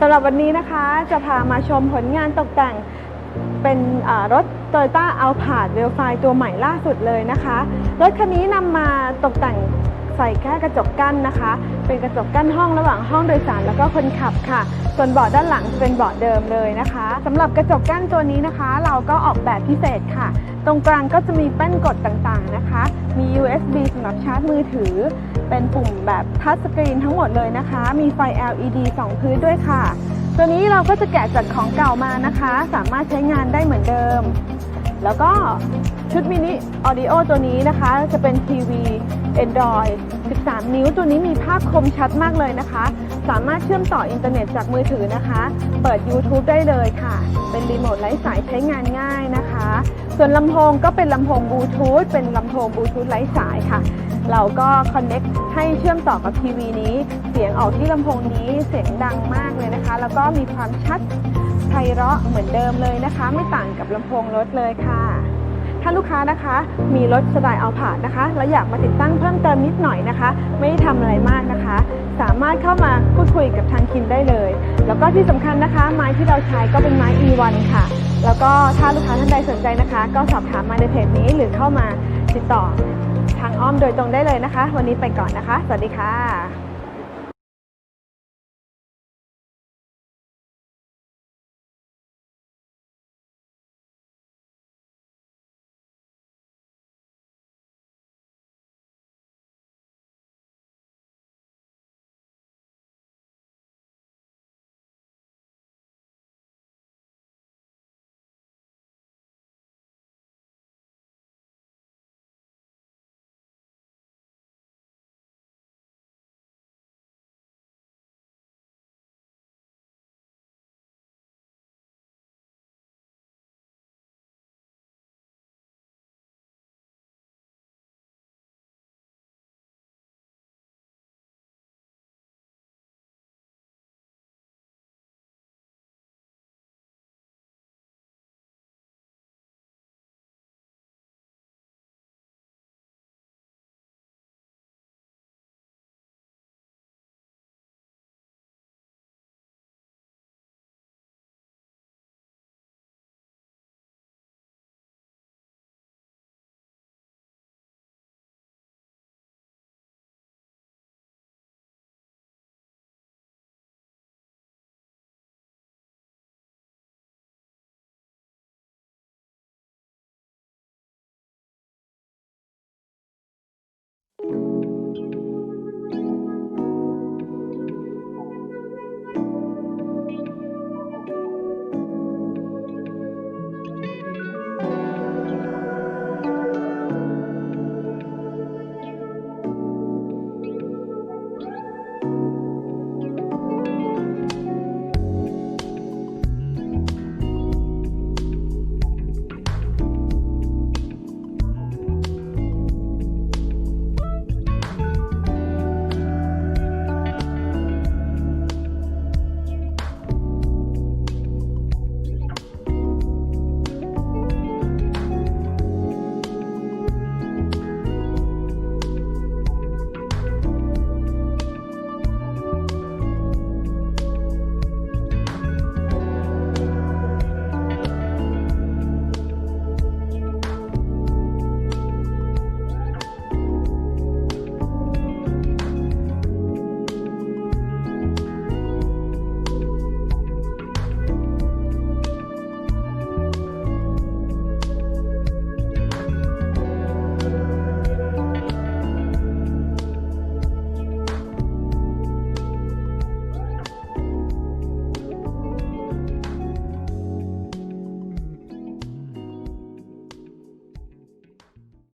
สำหรับวันนี้นะคะจะพามาชมผลงานตกแต่งเป็นรถ Toyota a l p a r d r a i l f i ตัวใหม่ล่าสุดเลยนะคะ รถคันนี้นำมาตกแต่งใส่แค่กระจกกั้นนะคะ เป็นกระจกกั้นห้องระหว่างห้องโดยสารแล้วก็คนขับค่ะ ส่วนเบาะด้านหลังจะเป็นเบาะเดิมเลยนะคะสำหรับกระจกกั้นตัวนี้นะคะ เราก็ออกแบบพิเศษค่ะ ตรงกลางก็จะมีแป้นกดต่างๆนะคะ มี USB สำหรับชาร์จมือถือ เป็นปุ่มแบบทัชสกรีนทั้งหมดเลยนะคะ มีไฟ LED 2 พื้นด้วยค่ะ ตัวนี้เราก็จะแกะจากของเก่ามานะคะ สามารถใช้งานได้เหมือนเดิม แล้วก็ชุดมินิออดิโอตัวนี้นะคะ จะเป็นทีวี Android 13 นิ้วตัวนี้มีภาพคมชัดมากเลยนะคะ สามารถเชื่อมต่ออินเทอร์เน็ตจากมือถือนะคะ เปิด YouTube ได้เลยค่ะ เป็นรีโมทไร้สายใช้งานง่ายนะคะ ส่วนลำโพงก็เป็นลำโพงบลูทูธเป็นลำโพงบลูทูธไร้สายค่ะ เราก็คอนเน็กให้เชื่อมต่อกับทีวีนี้ เสียงออกที่ลำโพงนี้เสียงดังมากเลยนะคะ แล้วก็มีความชัดไพเราะเหมือนเดิมเลยนะคะ ไม่ต่างกับลำโพงรถเลยค่ะ ถ้าลูกค้านะคะมีรถสไตล์เอาผาดนะคะแล้วอยากมาติดตั้งเพิ่มเติมนิดหน่อยนะคะ ไม่ได้ทำอะไรมากนะคะ สามารถเข้ามาพูดคุยกับทางคิมได้เลย แล้วก็ที่สำคัญนะคะ ไม้ที่เราใช้ก็เป็นไม้ E1 ค่ะ แล้วก็ถ้าลูกค้าท่านใดสนใจนะคะ ก็สอบถามมาในเพจนี้หรือเข้ามา ติดต่อทางอ้อมโดยตรงได้เลยนะคะ วันนี้ไปก่อนนะคะ สวัสดีค่ะ「